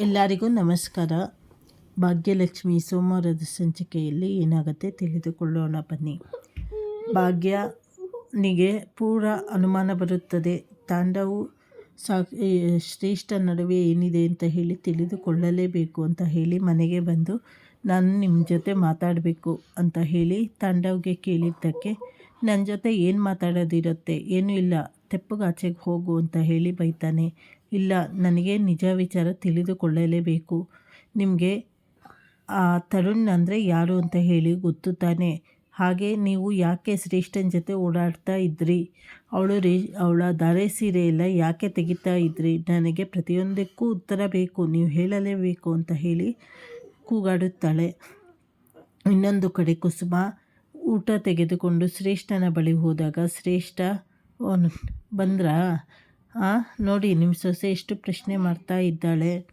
ಎಲ್ಲರಿಗೂ ನಮಸ್ಕಾರ. ಭಾಗ್ಯಲಕ್ಷ್ಮಿ ಸೋಮವಾರದ ಸಂಚಿಕೆಯಲ್ಲಿ ಏನಾಗುತ್ತೆ ತಿಳಿದುಕೊಳ್ಳೋಣ ಬನ್ನಿ. ಭಾಗ್ಯನಿಗೆ ಪೂರ ಅನುಮಾನ ಬರುತ್ತದೆ. ತಾಂಡವು ಸಾ ಶ್ರೇಷ್ಠ ನಡುವೆ ಏನಿದೆ ಅಂತ ಹೇಳಿ ತಿಳಿದುಕೊಳ್ಳಲೇಬೇಕು ಅಂತ ಹೇಳಿ ಮನೆಗೆ ಬಂದು, ನಾನು ನಿಮ್ಮ ಜೊತೆ ಮಾತಾಡಬೇಕು ಅಂತ ಹೇಳಿ ತಾಂಡವ್ಗೆ ಕೇಳಿದ್ದಕ್ಕೆ ನನ್ನ ಜೊತೆ ಏನು ಮಾತಾಡೋದಿರುತ್ತೆ? ಏನೂ ಇಲ್ಲ. ತೆಪ್ಪಗಾಚೆಗೆ ಹೋಗು ಅಂತ ಹೇಳಿ ಬೈತಾನೆ. ಇಲ್ಲ, ನನಗೆ ನಿಜ ವಿಚಾರ ತಿಳಿದುಕೊಳ್ಳಲೇಬೇಕು. ನಿಮಗೆ ಆ ತರುಣ್ ಅಂದರೆ ಯಾರು ಅಂತ ಹೇಳಿ ಗೊತ್ತು ತಾನೆ ಹಾಗೆ ನೀವು ಯಾಕೆ ಶ್ರೇಷ್ಠನ ಜೊತೆ ಓಡಾಡ್ತಾ ಇದ್ರಿ? ಅವಳು ರೇ, ಅವಳ ಧಾರೆ ಸೀರೆ ಎಲ್ಲ ಯಾಕೆ ತೆಗಿತಾ ಇದ್ರಿ? ನನಗೆ ಪ್ರತಿಯೊಂದಕ್ಕೂ ಉತ್ತರ ಬೇಕು, ನೀವು ಹೇಳಲೇಬೇಕು ಅಂತ ಹೇಳಿ ಕೂಗಾಡುತ್ತಾಳೆ. ಇನ್ನೊಂದು ಕಡೆ ಕುಸುಮ ಊಟ ತೆಗೆದುಕೊಂಡು ಶ್ರೇಷ್ಠನ ಬಳಿ ಹೋದಾಗ ಶ್ರೇಷ್ಠ ಅವನು ಬಂದ್ರಾ? ಆ, ನೋಡಿ ನಿಮ್ಮ ಸೊಸೆ ಎಷ್ಟು ಪ್ರಶ್ನೆ ಮಾಡ್ತಾ ಇದ್ದಾಳೆ.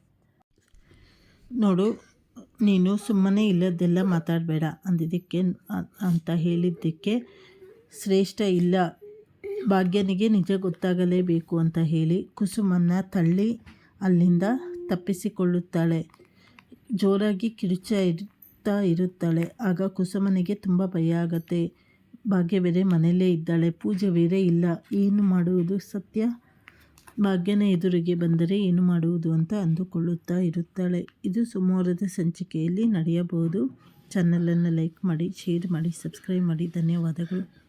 ನೋಡು, ನೀನು ಸುಮ್ಮನೆ ಇಲ್ಲದೆಲ್ಲ ಮಾತಾಡಬೇಡ ಅಂದಿದ್ದಕ್ಕೆ, ಅಂತ ಹೇಳಿದ್ದಕ್ಕೆ ಶ್ರೇಷ್ಠ ಇಲ್ಲ. ಭಾಗ್ಯನಿಗೆ ನಿಜ ಗೊತ್ತಾಗಲೇಬೇಕು ಅಂತ ಹೇಳಿ ಕುಸುಮನ್ನ ತಳ್ಳಿ ಅಲ್ಲಿಂದ ತಪ್ಪಿಸಿಕೊಳ್ಳುತ್ತಾಳೆ. ಜೋರಾಗಿ ಕಿರುಚ ಇರ್ತಾ ಇರುತ್ತಾಳೆ. ಆಗ ಕುಸುಮನಿಗೆ ತುಂಬ ಭಯ ಆಗತ್ತೆ. ಭಾಗ್ಯ ಬೇರೆ ಮನೆಯಲ್ಲೇ ಇದ್ದಾಳೆ. ಪೂಜೆ ಬೇರೆ ಇಲ್ಲ. ಏನು ಮಾಡುವುದು? ಸತ್ಯ? ಭಾಗ್ಯನ ಎದುರಿಗೆ ಬಂದರೆ ಏನು ಮಾಡುವುದು ಅಂತ ಅಂದುಕೊಳ್ಳುತ್ತಾ ಇರುತ್ತಾಳೆ. ಇದು ಸುಮಾರದ ಸಂಚಿಕೆಯಲ್ಲಿ ನಡೆಯಬಹುದು. ಚಾನಲನ್ನು ಲೈಕ್ ಮಾಡಿ, ಶೇರ್ ಮಾಡಿ, ಸಬ್ಸ್ಕ್ರೈಬ್ ಮಾಡಿ. ಧನ್ಯವಾದಗಳು.